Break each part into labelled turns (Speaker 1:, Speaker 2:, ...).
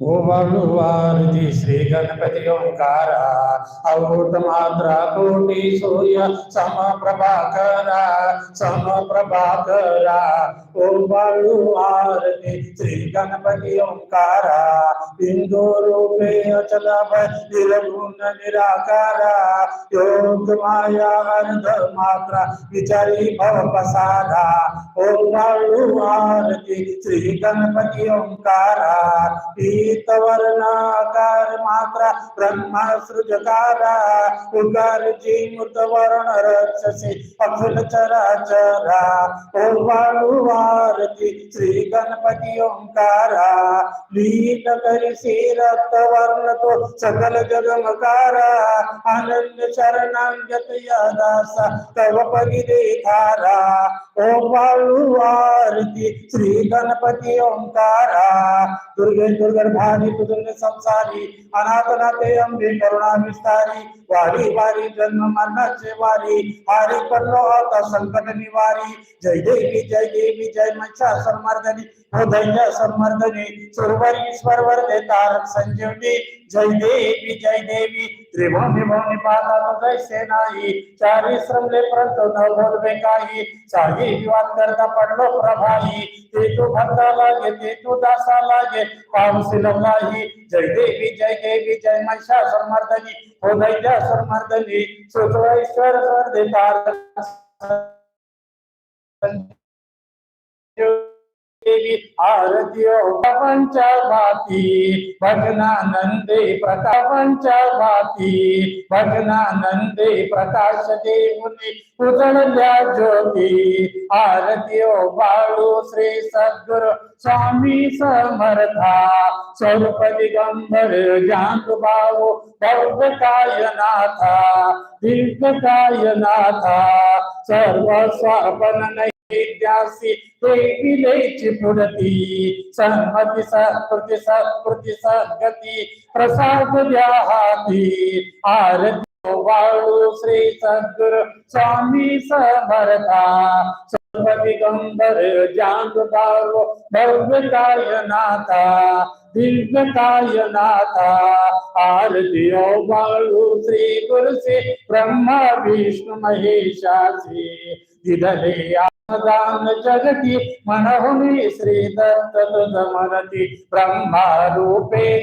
Speaker 1: ओम वार श्री गणपति ओंकारा अवृतमाद्रा कोटि सूर्य सम प्रभाकर सम प्रभाकर ओम बालू आरति श्री गणपति ओंकार बिंदु रूपे अचल निर्गुण निराकार, योग माया, अर्ध मात्र, विचारी भव पसारा ओम बालू आरति श्री गणपति ओंकारा, पीतवर्णाकार मात्र, ब्रह्मा सृजका सृजकार उकार जी मूर्त वर्ण रक्षसी अखिल चराचरा ओवाळुवारती श्री गणपती ओंकारा लीन करी श्री रक्त वर्ण तो सकल जगमकारा आनंद शरणांगत यदासा तव परी ओवाळुवारती श्री गणपती ओंकारा। दुर्गे दुर्गर्भानी तुझे संसारी अनाथ नाते अंबे करुणा विस्तारी वारी वारी जन्म मरणाचे वारी, हारी आता संकट निवारी। जय देवी जय देवी, जय महिषासुर मर्दनी हो दैन्य संमर्दनी सुरवरी ईश्वर वरदे तारक संजीवनी। जय देवी जय देवी। त्रिभुवनी भुवनी पाता तुझे सेनाई चारी श्रमले परंतु न बोलवे काही साही विवाद करता पडलो प्रभाई ते तू भक्ता लागे ते तू दासा लागे पावसी लवलाही जय देवी जय देवी, जय महिषासुर मर्दनी हो दैन्यासुर मर्दनी सुतवेश्वर स्वर देता देवी आरती प्रपंच भाती. भजनानंदे प्रतापंच भाती. भजनानंदे प्रकाश देऊनी उजळल्या ज्योती. आरत्यो बाळू श्री सद्गुरु स्वामी समर्था. स्वरूप दिगंबर जांतु भाऊ बौद्ध कायनाथा दीर्घ कायनाथा सर्व स्वापन सद्गती प्रसाद द्या श्री सद्गुरु स्वामी समर्था सर्व दिगंबर जांग भाव भव्य कायनाथा दीर्घ कायनाथा आरती वाळू श्री गुरु श्री ब्रह्मा विष्णू महेशासी दिदले दान जगती मनहुनी श्री दत्त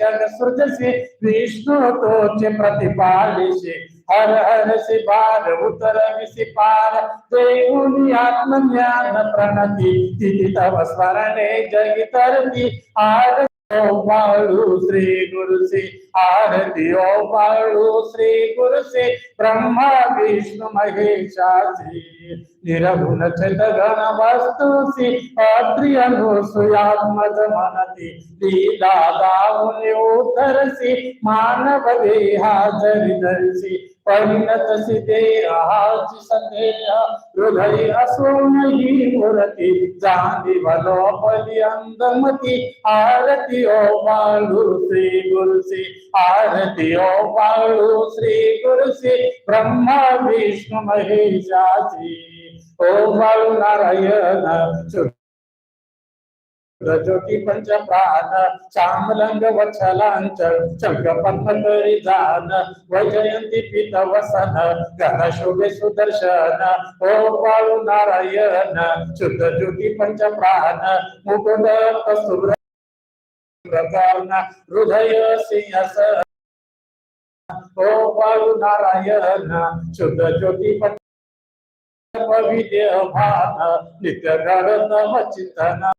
Speaker 1: जगसृजसि विष्णु तोचे प्रतिपालिशी हर हर शिवार उतर विशिपार देऊनी आत्मज्ञान प्रणति तव स्मरणे जगितरति आर श्री गुरु श्री आरती ओ बाळू श्री गुरु श्री ब्रह्मा, विष्णु महेशासी निरगुण चेतगण वस्तुसी अत्रियनुसुयात्मज मनती लीला उतरसी मानव देहा धरसी परिणत सिद्धे आहाची संदेह हृदय असूनही मूर्ती चांदी भलोपली अंदमती आरती ओ बाळू श्री गुरु श्री आरती ओ बाळू श्री गुरु श्री ब्रह्मा, विष्णू, महेशाची। ओ बाळू नारायण रजोटी पंच प्राण श्यामलंग जान वैजयंती पीत वसन घन शोभे सुदर्शन ओ बाळू नारायण शुद्ध ज्योती पंच प्राण मुकुंद हृदय सिंहस ओ बाळू नारायण शुद्ध ज्योति पविद्य भान नित्य घडत चिंतन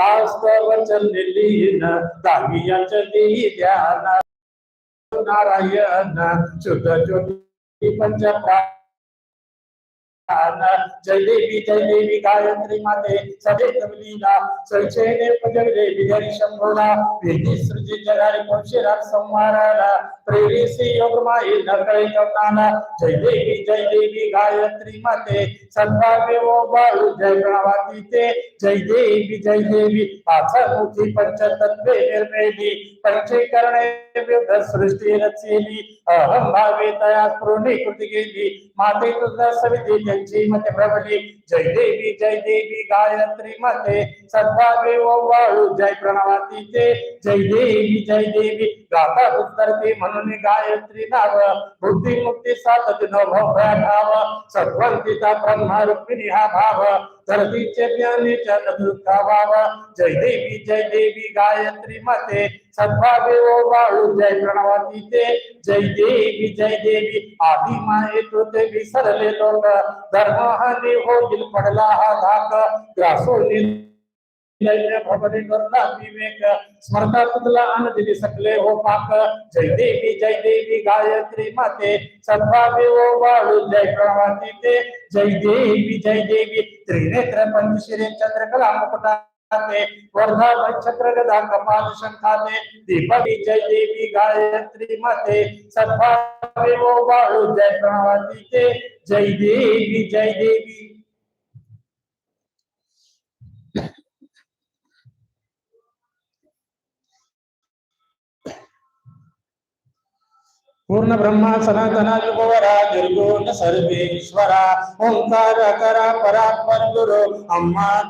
Speaker 1: दास्त वचन लीन दामियाच देही ध्यान नारायण शुद्ध ज्योती पंच जय देवी जय देवी गायत्री माते सदेत लीला सैचैने पजगले विहरी शंभोला वेदी सृजी जगारी पंशिरात संहाराला प्रेरिसी योग माई नकळे कवताना जय देवी जय देवी गायत्री माते सद्भाव्य ओ बाळू जय गणवाती ते जय देवी जय देवी पाचमुखी पंचतत्वे निर्मेली पंचीकरणे विविध सृष्टी रचेली अहम भावे तया स्फुरणी कृती गेली माते तुझा सविते जय प्रभति जय देवी जय देवी, गायत्री मते। सद्भावे वाळू जय प्रणवातीचे जय देवी जय देवी गाता उत्तरते म्हणून गायत्री नाव बुद्धी मुक्ती सर्वंतिता ब्रह्म रूपिणी हा ब्रह्मा हा धरतीचे ज्ञानी चंद्रुका भाव जय देवी जय देवी गायत्री मते। सद्भावे ओ बाळु, जय प्रणवातीचे जय देवी जय देवी आदि माये ते विसरले लोक। धर्म हानी होईल पडला हा धाक। ग्रासो जय देवी जय देवी गायत्री माते जय प्रणवाती ते जय देवी जय देवी त्रिनेत्र पंचशिरे चंद्रकला दीपकी जय देवी गायत्री माते सद्भावे जय प्रणवाती ते जय देवी जय देवी पूर्ण ब्रह्मा सनातना युगवरा निर्गुण सर्वेश्वरा, ओंकार करा, परात्पर गुरु, अम्मा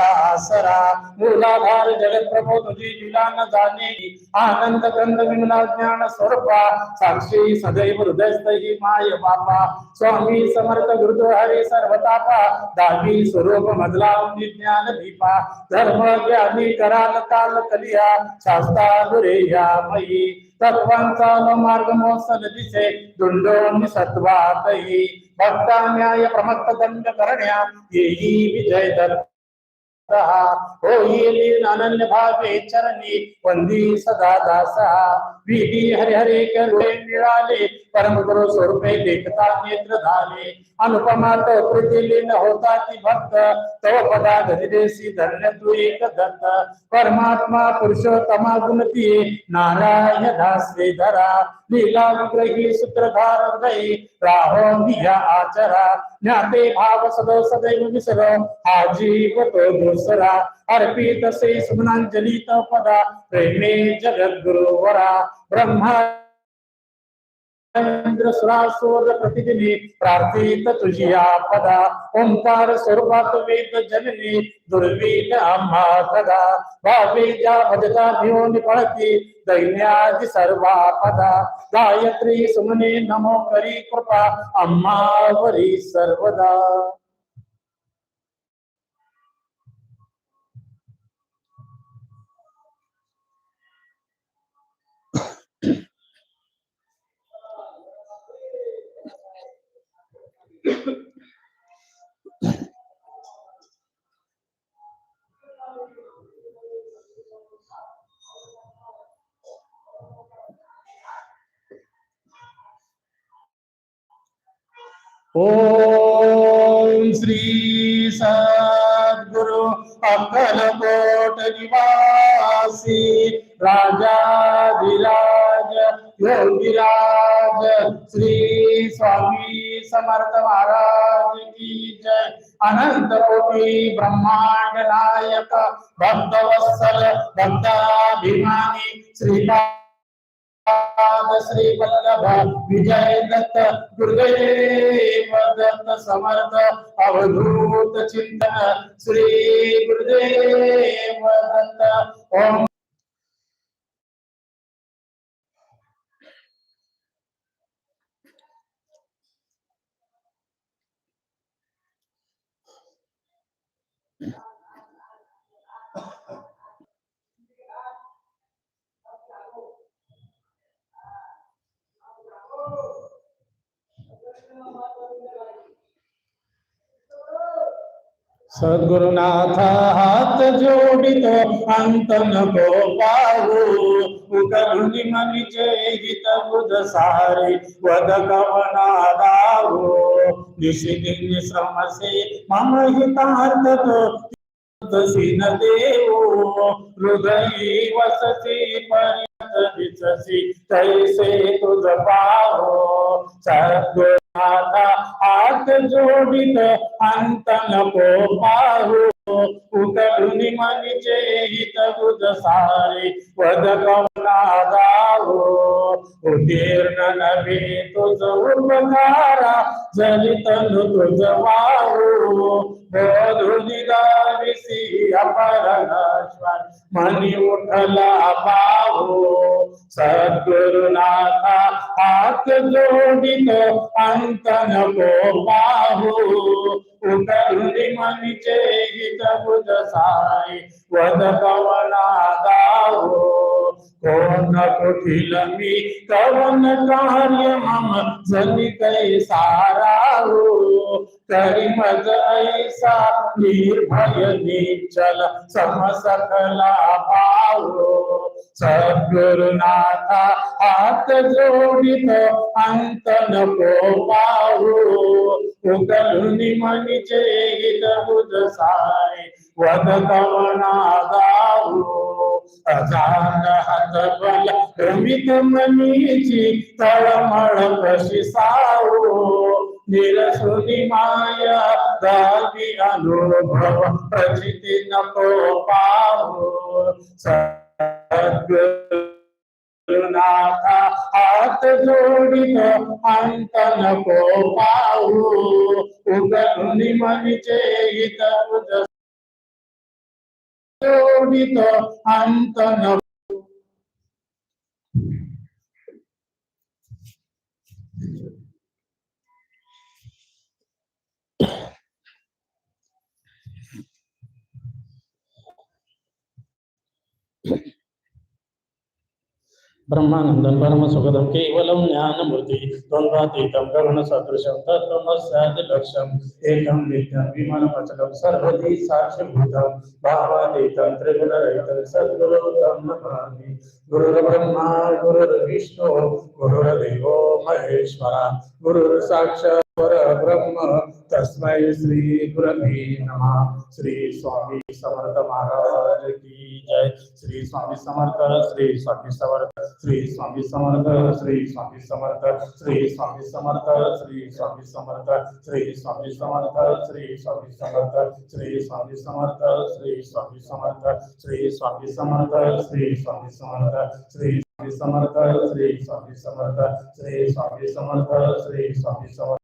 Speaker 1: आसरा मूलाधार जगत प्रभो न आनंद कंद विमला ज्ञान स्वरूपा। साक्षी सदैव हृदयस्थ ही माय स्वामी समर्थ गुरु हरी सर्वतापा। दावी स्वरूप मधला ज्ञान दीपा। धर्म ज्ञानी कराल काल कलिया। मयी। तत्वांचा न मार्ग मोसल दिसे दुंडोनी सत्वातही प्रमत्त दंड करण्या अनन्य भावे चरणी, वंदी सदा दासा। विधी हरे हरे करुणे मिळाले परम गुरु स्वरूपे देखता नेत्र झाले अनुपमा तो प्रीतीलीन होता ती भक्त, तव पदा धरिदेसी धन्य तू एक दत्त। परमात्मा पुरुषोत्तमा गुणती नारायण दासे धरा। लीला विग्रही सूत्रधार हृदय राहो निया आचरा। ज्ञाते भाव सदैव सदैव विसर, आजीव तो दुसरा अर्पित से सुमनांजलि पदा, प्रेमे जगद गुरुवरा ब्रह्मा सुरासुर प्रतिदिनी प्रार्थित तुझिया पदा ओंकार स्वरूपात वेद जननी दुर्वीन आम्हा कदा भावे ज्या भजता भिवून पळती दैन्यादि सर्वापदा गायत्री सुमने नमो करी कृपा अम्मावरी सर्वदा. ओम श्री सद्गुरु अक्कलकोट निवासी, राजाधिराज, योगीराज, श्री स्वामी समर्थ महाराज की जय। अनंत कोटी ब्रह्मांड नायक भक्तवत्सल भक्ताभिमानी श्रीपाद श्री वल्लभ विजय दत्त गुरुदेव दत्त समर्थ अवधूत चिंतन श्री गुरुदेव दत्त ओम सद्गुरुनाथ हात जोडितो अंत नको पाहू उगरुनी मनीचे हित बुध वद दावो निशिदिनी समसे, मम हितार्थ तो न देऊ हृदयी तैसे तुझ హాత్ జోడిన అంతన పోపారు. ఉదరుని మని చేయి తగుద సారి వదకమునాదావు ఉదీర్ణ నవీ తుజ ఉపకార జలితను తుజవారు బోధునిగా मणि उठला पाहो। सदगुरु नाथा हाथ जोड़ी तो अंतन को पाहो। उतरुनि मनि चेहित बुध साई वद पवना दाहो। कौन कुटिलमी कवन कार्य मम सनित सारा हो करी मज ऐसा निर्भय निश्चल समसकला पाहो सद्गुरुनाथा हात जोडित अंत नको पाहू उकलुनी मनीचे हित बुध साय वद कवना गाऊ अजान हात बल भ्रमित मनीची तळमळ कशी साऊ నిరసుని మాయా రాగి అనుభవం ప్రచితి నో పావు సద్గురునాథ ఆత జోడితో అంతన కో పావు ఉదరుని మని చేయిత జోడితో అంతన
Speaker 2: ब्रह्मानन्दं परमसुखदं केवलं ज्ञानमूर्ति, द्वन्द्वातीतं गगनसदृशं तत्त्वमस्यादिलक्ष्यम् एकं नित्यं विमानपचलं सर्वधी साक्षिभूतं, भावातीतं, त्रिगुणरहितं सद्गुरुं नमामि गुरुर्ब्रह्मा, गुरुर्विष्णु, गुरुर्देवो महेश्वरा, गुरुर्साक्षात् परब्रह्म तस्मै श्री गुरवे नमः श्री स्वामी समर्थ महाराज की जय श्री स्वामी समर्थ श्री स्वामी समर्थ श्री स्वामी समर्थ श्री स्वामी समर्थ श्री स्वामी समर्थ श्री स्वामी समर्थ श्री स्वामी समर्थ श्री स्वामी समर्थ श्री स्वामी समर्थ श्री स्वामी समर्थ श्री स्वामी समर्थ श्री स्वामी समर्थ श्री स्वामी समर्थ श्री स्वामी समर्थ श्री स्वामी समर्थ श्री स्वामी समर्थ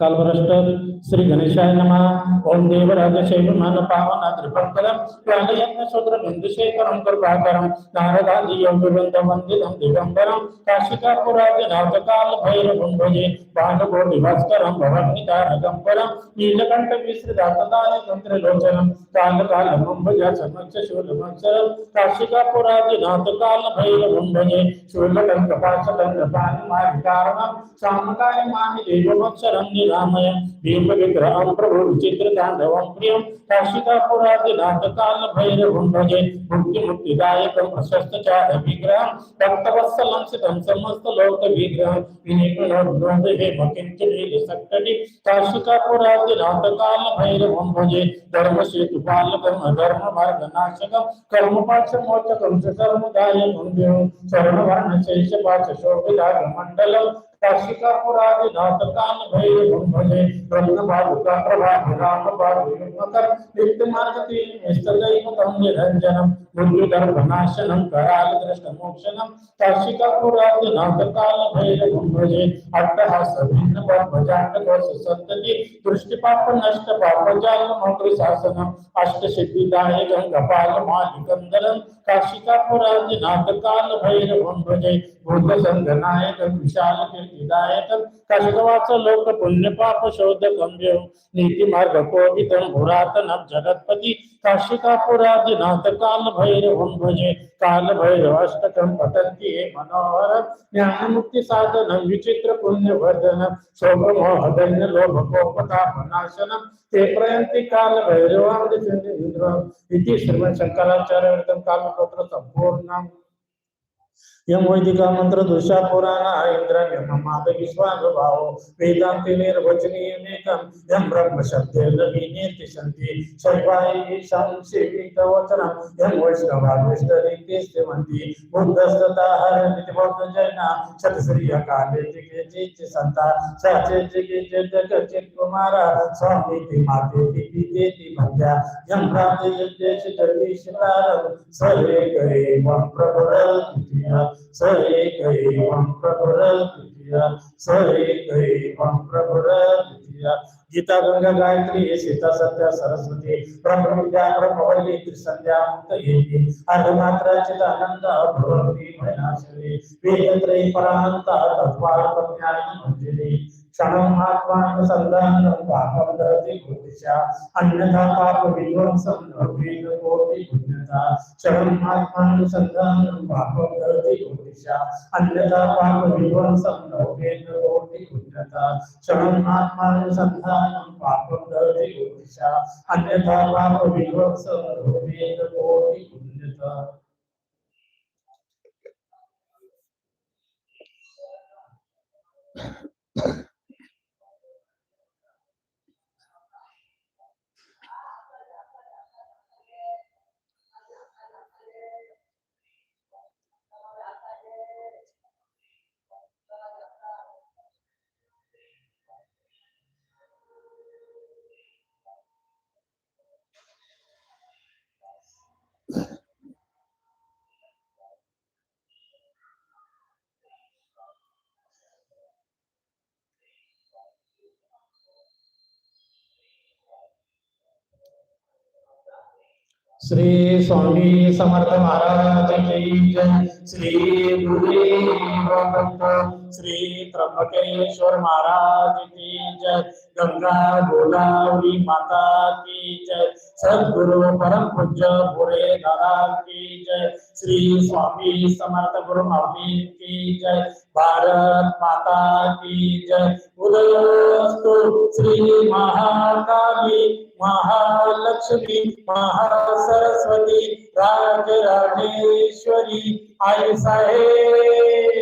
Speaker 2: कालभ्रष्ट श्री गणेशाय नमः। ओम देवराज शैव मन पावन त्रिपंकरम प्राणयज्ञ शूद्र बिंदुशेखरम कृपाकरम नारदादि योग वृंद वंदितम दिगंबरम काशिकापुराज नाथकाल भैरवं भजे भानुकोटि भास्करम भवन्नितारकंबरम नीलकंठ विश्रदातदाय तंत्रलोचनम काल काल भुज समक्ष शूलमक्षरम काशिकापुराज नाथकाल भैरवं भजे शूलकंठ पाशकंठ पाणिमारिकारणम सामकाय मानि देवमक्षरं निरामय भीम विग्रहं प्रभु विचित्र तांडवं प्रियं काशिकापुरादिनाथ भजे मुक्ति मुक्तिदायकं चार विग्रहं भक्तवत्सलं सितं समस्त लोक विग्रहं विनिपुणोद्वंद हे मकिंचनील सक्कटि काशिकापुरादिनाथ काल भैरवं भजे। धर्म सेतु पालकं धर्म मार्ग नाशकं, कर्म पाक्ष मोचकं सर्वदायकं देवं। शरणवर्ण काशिकापुरादि नाटकान भैरवं भजे ब्रह्म बालुका प्रभात राम युग्मकर नित्य मार्ग तीन निष्ठदैव तं निरञ्जनं मृत्युदर्भनाशनं कराल दृष्ट मोक्षणं काशिकापुरादि नाटकान भैरवं भजे अट्टहास भिन्न भजांड दोष संतति दृष्टिपाप नष्ट पाप जाल मोक्ष शासनम अष्ट सिद्धिदाय गंगपाल मालिकंदरम काशिकापुरादि नाटकाल भैरवं भजे। भूत संगनायक विशाल कीर्तिदायक कशगवाच लोक पुण्य पाप शोध गंभीर नीति मार्ग कोवितम पुरातनम जगतपति काशिकापुरादि नाटकाल भैरवं भजे, काल भैरव अष्टकं पतन्ति हे मनोहर ज्ञान मुक्ति साधनं, विचित्र पुण्य वर्धनं शोभ मोह लोभ कोपताप नाशनं ते प्रयन्ति काल भैरवामृत इति श्रीमन् शंकराचार्य कालपत्र संपूर्णम् यम वैदिका मंत्र दुषा पुराण इंद्राण्य ममाद विश्वानुभाव। वेदांति निर्वचनीयमेकम यम ब्रह्म शब्दे लवीनेति सन्ति। शैवायि संसेवित वचनम यम वैष्णवा विष्णुरीति सेवन्ति बुद्धस्तता हरन्ति बौद्ध जैना शतश्री काले जिगे जिच संता सचे जिगे जग चित कुमार। स्वामी ति माते ति पिते ति भंजा यम प्राप्त यज्ञेश जगदीश्वरार सरे करे वम प्रभुर द्वितीय सरे कैवं प्रभुर द्वितीया सरे कैवं प्रभुर द्वितीया गीता गंगा गायत्री सीता सत्य सरस्वती ब्रह्म विद्या ब्रह्म त्रिसंध्या मुक्त येति अर्धमात्रा चित अनंत भगवती भयनाशिनी वेदत्रयी परानंत तत्वार प्रज्ञान मंजिरी क्षणम आत्मान संधान पापम दहति भूतिशा अन्यथा पाप विध्वंसम कोटि पुण्यता क्षणम आत्मान संधान पापम दहति भूतिशा अन्यथा पाप विध्वंसम वेद कोटि पुण्यता क्षणम आत्मान संधान पापम भूतिशा अन्यथा पाप विध्वंसम कोटि पुण्यता श्री स्वामी समर्थ महाराज की जय। श्री श्री त्र्यंबकेश्वर महाराज की जय। गंगा गोदावरी माता की जय। सदगुरु परम पूज्य भोरे दादा की जय। श्री स्वामी समर्थ गुरु मामी की जय। भारत माता की जय। उदयस्तु श्री महाकाली महालक्ष्मी महासरस्वती राजराजेश्वरी आई साहेब।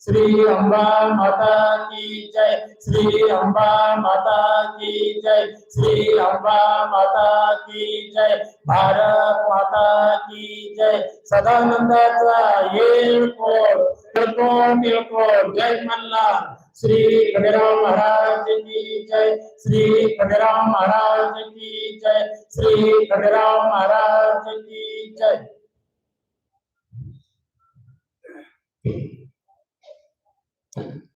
Speaker 2: श्री अम्बा माता की जय। श्री अम्बा माता की जय। श्री अम्बा माता की जय। भारत माता की जय। येळकोट जय मल्हार। श्री खंडेराव महाराज की जय। श्री खंडेराव महाराज की जय। श्री खंडेराव महाराज की जय।